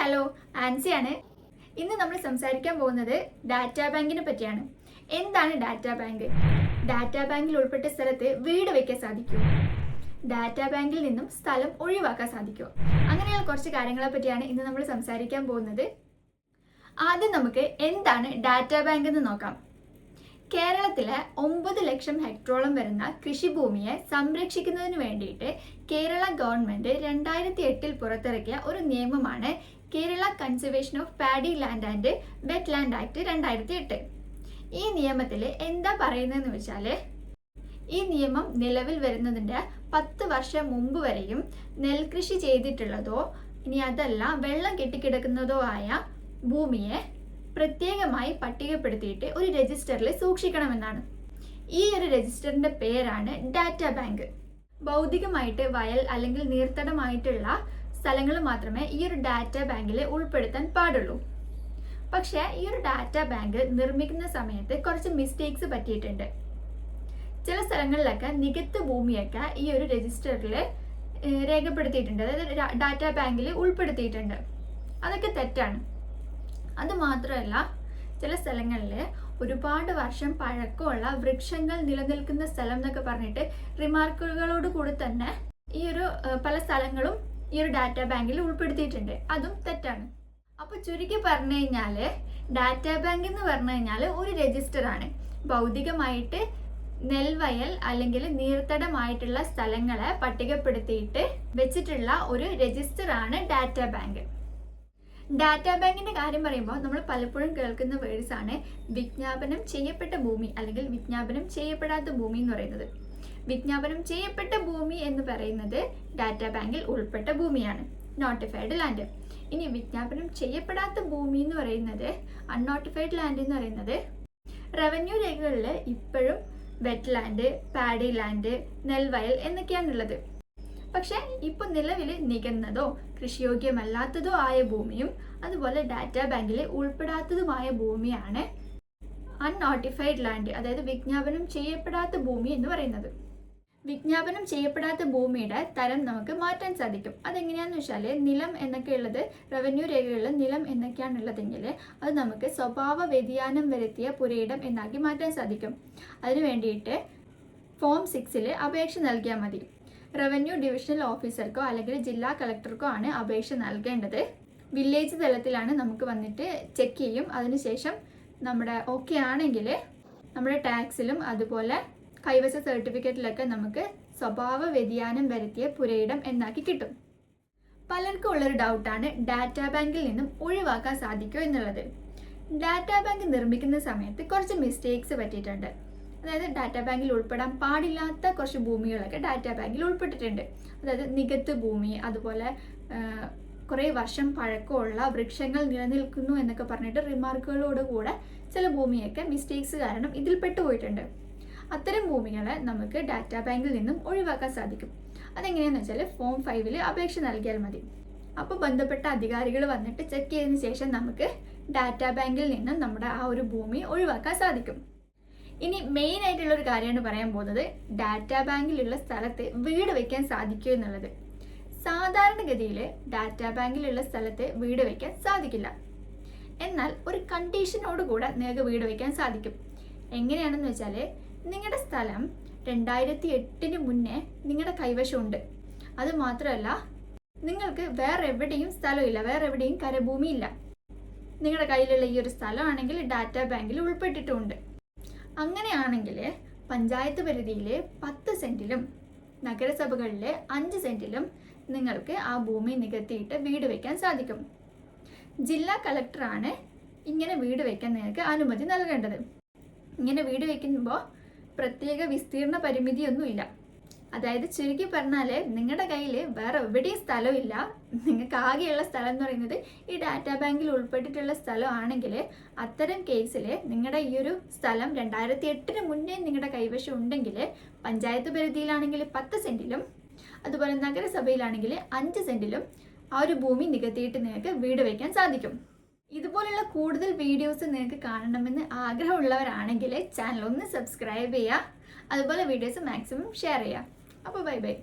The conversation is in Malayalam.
ഹലോ ആൻസിയാണ് ഇന്ന് നമ്മൾ സംസാരിക്കാൻ പോകുന്നത് ഡാറ്റാ ബാങ്കിനെ പറ്റിയാണ്. എന്താണ് ഡാറ്റാ ബാങ്ക്? ഡാറ്റാ ബാങ്കിൽ ഉൾപ്പെട്ട സ്ഥലത്ത് വീട് വയ്ക്കാൻ സാധിക്കും? ഡാറ്റാ ബാങ്കിൽ നിന്നും സ്ഥലം ഒഴിവാക്കാൻ സാധിക്കുമോ അങ്ങനെയുള്ള കുറച്ച് കാര്യങ്ങളെ പറ്റിയാണ് ഇന്ന് നമ്മൾ സംസാരിക്കാൻ പോകുന്നത്. ആദ്യം നമുക്ക് എന്താണ് ഡാറ്റാ ബാങ്ക് എന്ന് നോക്കാം. കേരളത്തിലെ ഒമ്പത് ലക്ഷം ഹെക്ടറോളം വരുന്ന കൃഷിഭൂമിയെ സംരക്ഷിക്കുന്നതിന് വേണ്ടിയിട്ട് കേരള ഗവൺമെന്റ് രണ്ടായിരത്തി എട്ടിൽ പുറത്തിറക്കിയ ഒരു നിയമമാണ് Kerala conservation of paddy land and wet land act രണ്ടായിരത്തി എട്ട്. ഈ നിയമത്തിൽ എന്താ പറയുന്നതെന്ന് വെച്ചാൽ ഈ നിയമം നിലവിൽ വരുന്നതിന്റെ പത്ത് വർഷം മുമ്പ് വരെയും നെൽകൃഷി ചെയ്തിട്ടുള്ളതോ ഇനി അതല്ല വെള്ളം കെട്ടിക്കിടക്കുന്നതോ ആയ ഭൂമിയെ പ്രത്യേകമായി പട്ടികപ്പെടുത്തിയിട്ട് ഒരു രജിസ്റ്ററിൽ സൂക്ഷിക്കണമെന്നാണ്. ഈ ഒരു രജിസ്റ്ററിന്റെ പേരാണ് ഡാറ്റ ബാങ്ക് ഭൗതികമായിട്ട് വയൽ അല്ലെങ്കിൽ നീർത്തടമായിട്ടുള്ള സ്ഥലങ്ങൾ മാത്രമേ ഈ ഒരു ഡാറ്റ ബാങ്കിൽ ഉൾപ്പെടുത്താൻ പാടുള്ളൂ. പക്ഷേ ഈ ഒരു ഡാറ്റ ബാങ്ക് നിർമ്മിക്കുന്ന സമയത്ത് കുറച്ച് മിസ്റ്റേക്സ് പറ്റിയിട്ടുണ്ട്. ചില സ്ഥലങ്ങളിലൊക്കെ നികത്ത് ഭൂമിയൊക്കെ ഈ ഒരു രജിസ്റ്ററിൽ രേഖപ്പെടുത്തിയിട്ടുണ്ട്. അതായത് ഡാറ്റ ബാങ്കിൽ ഉൾപ്പെടുത്തിയിട്ടുണ്ട്. അതൊക്കെ തെറ്റാണ്. അത് മാത്രമല്ല ചില സ്ഥലങ്ങളിൽ ഒരുപാട് വർഷം പഴക്കമുള്ള വൃക്ഷങ്ങൾ നിലനിൽക്കുന്ന സ്ഥലം എന്നൊക്കെ പറഞ്ഞിട്ട് റിമാർക്കുകളോട് കൂടി തന്നെ ഈ ഒരു പല സ്ഥലങ്ങളും ഈ ഒരു ഡാറ്റാ ബാങ്കിൽ ഉൾപ്പെടുത്തിയിട്ടുണ്ട്. അതും തെറ്റാണ്. അപ്പൊ ചുരുക്കി പറഞ്ഞു കഴിഞ്ഞാൽ ഡാറ്റാ ബാങ്ക് എന്ന് പറഞ്ഞു കഴിഞ്ഞാൽ ഒരു രജിസ്റ്റർ ആണ്. ഭൗതികമായിട്ട് നെൽവയൽ അല്ലെങ്കിൽ നീർത്തടമായിട്ടുള്ള സ്ഥലങ്ങളെ പട്ടികപ്പെടുത്തിയിട്ട് വെച്ചിട്ടുള്ള ഒരു രജിസ്റ്റർ ആണ് ഡാറ്റാ ബാങ്ക്. ഡാറ്റാ ബാങ്കിന്റെ കാര്യം പറയുമ്പോൾ നമ്മൾ പലപ്പോഴും കേൾക്കുന്ന വേർഡ്സ് ആണ് വിജ്ഞാപനം ചെയ്യപ്പെട്ട ഭൂമി അല്ലെങ്കിൽ വിജ്ഞാപനം ചെയ്യപ്പെടാത്ത ഭൂമി എന്ന് പറയുന്നത്. വിജ്ഞാപനം ചെയ്യപ്പെട്ട ഭൂമി എന്ന് പറയുന്നത് ഡാറ്റാ ബാങ്കിൽ ഉൾപ്പെട്ട ഭൂമിയാണ് നോട്ടിഫൈഡ് ലാൻഡ് ഇനി വിജ്ഞാപനം ചെയ്യപ്പെടാത്ത ഭൂമി എന്ന് പറയുന്നത് അൺനോട്ടിഫൈഡ് ലാൻഡ് എന്ന് പറയുന്നത് റവന്യൂ രേഖകളിൽ ഇപ്പോഴും വെറ്റ് ലാൻഡ് പാഡി ലാൻഡ് നെൽവയൽ എന്നൊക്കെയാണുള്ളത്. പക്ഷെ ഇപ്പൊ നിലവിൽ നികന്നതോ കൃഷിയോഗ്യമല്ലാത്തതോ ആയ ഭൂമിയും അതുപോലെ ഡാറ്റാ ബാങ്കിൽ ഉൾപ്പെടാത്തതുമായ ഭൂമിയാണ് അൺനോട്ടിഫൈഡ് ലാൻഡ് അതായത് വിജ്ഞാപനം ചെയ്യപ്പെടാത്ത ഭൂമി എന്ന് പറയുന്നത്. വിജ്ഞാപനം ചെയ്യപ്പെടാത്ത ഭൂമിയുടെ തരം നമുക്ക് മാറ്റാൻ സാധിക്കും. അതെങ്ങനെയാന്ന് വെച്ചാൽ നിലം എന്നൊക്കെ ഉള്ളത് റവന്യൂ രേഖകളിൽ നിലം എന്നൊക്കെയാണുള്ളതെങ്കിൽ അത് നമുക്ക് സ്വഭാവ വ്യതിയാനം വരുത്തിയ പുരയിടം എന്നാക്കി മാറ്റാൻ സാധിക്കും. അതിനു വേണ്ടിയിട്ട് ഫോം സിക്സിൽ അപേക്ഷ നൽകിയാൽ മതി. റവന്യൂ ഡിവിഷണൽ ഓഫീസർക്കോ അല്ലെങ്കിൽ ജില്ലാ കളക്ടർക്കോ ആണ് അപേക്ഷ നൽകേണ്ടത്. വില്ലേജ് തലത്തിലാണ് നമുക്ക് വന്നിട്ട് ചെക്ക് ചെയ്യും. അതിനുശേഷം നമ്മുടെ ഓക്കെ ആണെങ്കിൽ നമ്മുടെ ടാക്സിലും അതുപോലെ കൈവശ സർട്ടിഫിക്കറ്റിലൊക്കെ നമുക്ക് സ്വഭാവ വ്യതിയാനം വരുത്തിയ പുരയിടം എന്നാക്കി കിട്ടും. പലർക്കും ഉള്ളൊരു ഡൗട്ടാണ് ഡാറ്റാ ബാങ്കിൽ നിന്നും ഒഴിവാക്കാൻ സാധിക്കുമോ എന്നുള്ളത്. ഡാറ്റാ ബാങ്ക് നിർമ്മിക്കുന്ന സമയത്ത് കുറച്ച് മിസ്റ്റേക്സ് പറ്റിയിട്ടുണ്ട്. അതായത് ഡാറ്റാ ബാങ്കിൽ ഉൾപ്പെടാൻ പാടില്ലാത്ത കുറച്ച് ഭൂമികളൊക്കെ ഡാറ്റാ ബാങ്കിൽ ഉൾപ്പെട്ടിട്ടുണ്ട്. അതായത് നികത്ത് ഭൂമി അതുപോലെ കുറേ വർഷം പഴക്കമുള്ള വൃക്ഷങ്ങൾ നിലനിൽക്കുന്നു എന്നൊക്കെ പറഞ്ഞിട്ട് റിമാർക്കുകളോട് കൂടെ ചില ഭൂമിയൊക്കെ മിസ്റ്റേക്സ് കാരണം ഇതിൽ പെട്ടുപോയിട്ടുണ്ട് അത്തരം ഭൂമികളെ നമുക്ക് ഡാറ്റാ ബാങ്കിൽ നിന്നും ഒഴിവാക്കാൻ സാധിക്കും. അതെങ്ങനെയാണെന്ന് വെച്ചാൽ ഫോം ഫൈവിൽ അപേക്ഷ നൽകിയാൽ മതി. അപ്പോൾ ബന്ധപ്പെട്ട അധികാരികൾ വന്നിട്ട് ചെക്ക് ചെയ്തതിന് ശേഷം നമുക്ക് ഡാറ്റാ ബാങ്കിൽ നിന്നും നമ്മുടെ ആ ഒരു ഭൂമി ഒഴിവാക്കാൻ സാധിക്കും. ഇനി മെയിൻ ആയിട്ടുള്ള ഒരു കാര്യമാണ് പറയാൻ പോകുന്നത് ഡാറ്റാ ബാങ്കിലുള്ള സ്ഥലത്ത് വീട് വയ്ക്കാൻ സാധിക്കുമോ എന്നുള്ളത്. സാധാരണഗതിയിൽ ഡാറ്റാ ബാങ്കിലുള്ള സ്ഥലത്ത് വീട് വയ്ക്കാൻ സാധിക്കില്ല. എന്നാൽ ഒരു കണ്ടീഷനോട് കൂടെ നിങ്ങൾക്ക് വീട് വയ്ക്കാൻ സാധിക്കും. എങ്ങനെയാണെന്ന് വെച്ചാൽ നിങ്ങളുടെ സ്ഥലം രണ്ടായിരത്തി എട്ടിന് മുന്നേ നിങ്ങളുടെ കൈവശമുണ്ട്. അത് മാത്രമല്ല നിങ്ങൾക്ക് വേറെ എവിടെയും സ്ഥലമില്ല വേറെ എവിടെയും കരഭൂമിയില്ല. നിങ്ങളുടെ കയ്യിലുള്ള ഈ ഒരു സ്ഥലമാണെങ്കിൽ ഡാറ്റാ ബാങ്കിൽ ഉൾപ്പെട്ടിട്ടുമുണ്ട്. അങ്ങനെയാണെങ്കിൽ പഞ്ചായത്ത് പരിധിയിലെ പത്ത് സെന്റിലും നഗരസഭകളിലെ അഞ്ച് സെന്റിലും നിങ്ങൾക്ക് ആ ഭൂമി നികത്തിയിട്ട് വീട് വയ്ക്കാൻ സാധിക്കും. ജില്ലാ കളക്ടറാണ് ഇങ്ങനെ വീട് വയ്ക്കാൻ നിങ്ങൾക്ക് അനുമതി നൽകേണ്ടത്. ഇങ്ങനെ വീട് വയ്ക്കുമ്പോൾ പ്രത്യേക വിസ്തീർണ പരിമിതിയൊന്നുമില്ല. അതായത് ചുരുക്കി പറഞ്ഞാൽ നിങ്ങളുടെ കയ്യിൽ വേറെ എവിടെയും ഇല്ല നിങ്ങൾക്ക് ആകെയുള്ള സ്ഥലം എന്ന് പറയുന്നത് ഈ ഡാറ്റാ ബാങ്കിൽ ഉൾപ്പെട്ടിട്ടുള്ള സ്ഥലമാണെങ്കിൽ അത്തരം കേസിൽ നിങ്ങളുടെ ഈ ഒരു സ്ഥലം രണ്ടായിരത്തി എട്ടിന് മുന്നേ നിങ്ങളുടെ കൈവശം ഉണ്ടെങ്കിൽ പഞ്ചായത്ത് പരിധിയിലാണെങ്കിൽ പത്ത് സെന്റിലും അതുപോലെ നഗരസഭയിലാണെങ്കിൽ അഞ്ച് സെന്റിലും ആ ഒരു ഭൂമി നികത്തിയിട്ട് നിങ്ങൾക്ക് വീട് വയ്ക്കാൻ സാധിക്കും. ഇതുപോലുള്ള കൂടുതൽ വീഡിയോസ് നിങ്ങൾക്ക് കാണണമെന്ന് ആഗ്രഹമുള്ളവരാണെങ്കിൽ ചാനൽ ഒന്ന് സബ്സ്ക്രൈബ് ചെയ്യുക. അതുപോലെ വീഡിയോസ് മാക്സിമം ഷെയർ ചെയ്യുക. അപ്പോൾ ബൈ ബൈ